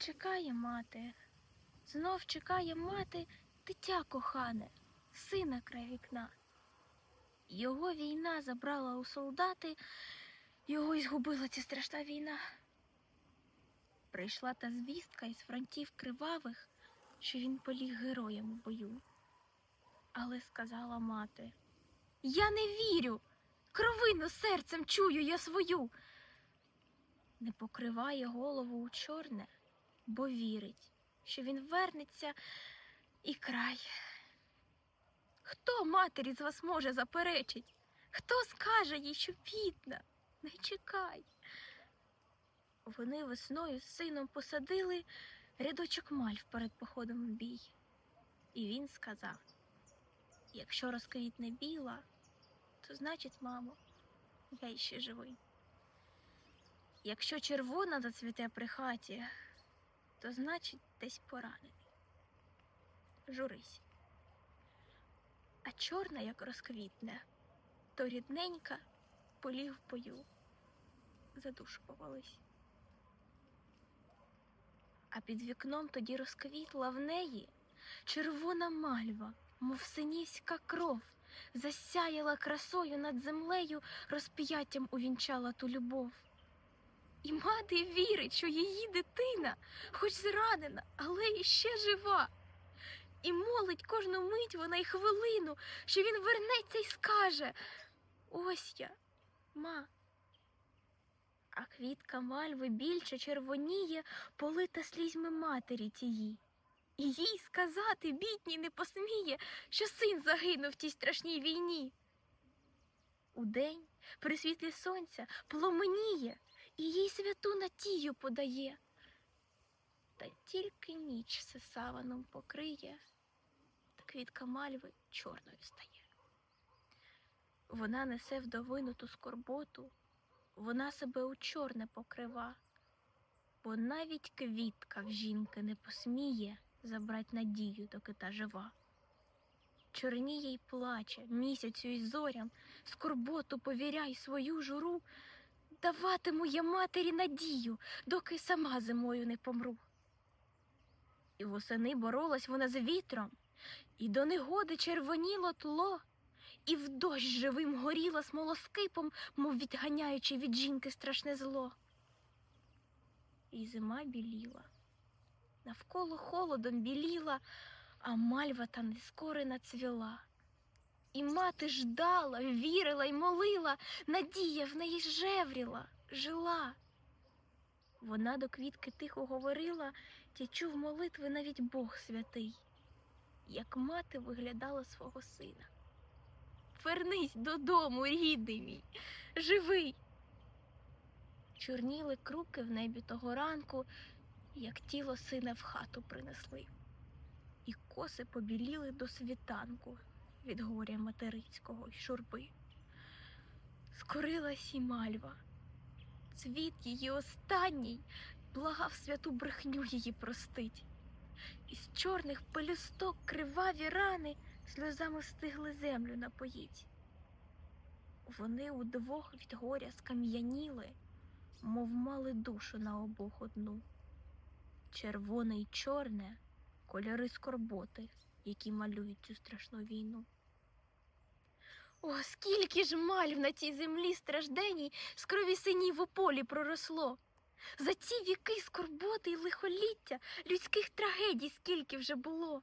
чекає мати, знов чекає мати дитя кохане, сина край вікна. Його війна забрала у солдати, його й згубила ця страшна війна. Прийшла та звістка із фронтів кривавих, що він поліг героєм у бою. Але сказала мати: Я не вірю, кровину серцем чую я свою. Не покриває голову у чорне, бо вірить, що він вернеться і край. Хто матері з вас може заперечить? Хто скаже їй, що бідна? Не чекай. Вони весною з сином посадили рядочок мальв перед походом в бій. І він сказав: якщо розквітне біла, то значить, мамо, я ще живий. Якщо червона зацвіте при хаті, то значить десь поранений. Журись. А чорна, як розквітне, то рідненька поліг в бою, за душу повались. А під вікном тоді розквітла в неї червона мальва, мов синівська кров, засяяла красою над землею, розп'яттям увінчала ту любов. І мати вірить, що її дитина, хоч зранена, але іще жива. І молить кожну мить вона й хвилину, що він вернеться й скаже Ось я, ма. А квітка мальви більше червоніє, полита слізьми матері тії. І їй сказати бідній не посміє, що син загинув в тій страшній війні. Удень при світлі сонця пломеніє і їй святу натію подає. Та тільки ніч все саваном покриє, та квітка мальви чорною стає. Вона несе вдовину ту скорботу, вона себе у чорне покрива, бо навіть квітка в жінки не посміє забрать надію, доки та жива. Чорніє й плаче місяцю й зорям, скорботу повіряй свою журу, даватиму я матері надію, доки сама зимою не помру. І восени боролась вона з вітром, і до негоди червоніло тло, і в дощ живим горіла смолоскипом, мов відганяючи від жінки страшне зло. І зима біліла, навколо холодом біліла, а мальва та нескорена цвіла. І мати ждала, вірила й молила, надія в неї жевріла, жила. Вона до квітки тихо говорила, ті чув молитви навіть Бог святий, як мати виглядала свого сина. Вернись додому, рідний мій, живий. Чорніли круки в небі того ранку, як тіло сина в хату принесли, і коси побіліли до світанку від горя материнського й шурби. Скорилась і мальва, цвіт її останній благав святу брехню її простить. Із чорних пелюсток криваві рани сльозами стигли землю напоїть. Вони удвох від горя скам'яніли, мов мали душу на обох одну. Червоне й чорне кольори скорботи, які малюють цю страшну війну. О, скільки ж мальв на цій землі стражденій з крові синів у полі проросло. За ці віки скорботи й лихоліття людських трагедій скільки вже було.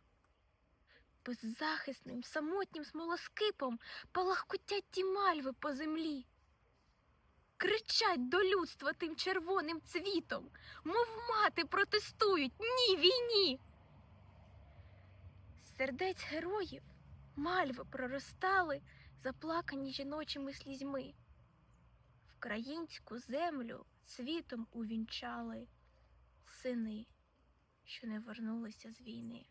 Беззахисним, самотнім смолоскипом палахкотять ті мальви по землі. Кричать до людства тим червоним цвітом, мов мати протестують ні війні. Сердець героїв мальви проростали, заплакані жіночими слізьми. Вкраїнську землю світом увінчали сини, що не вернулися з війни.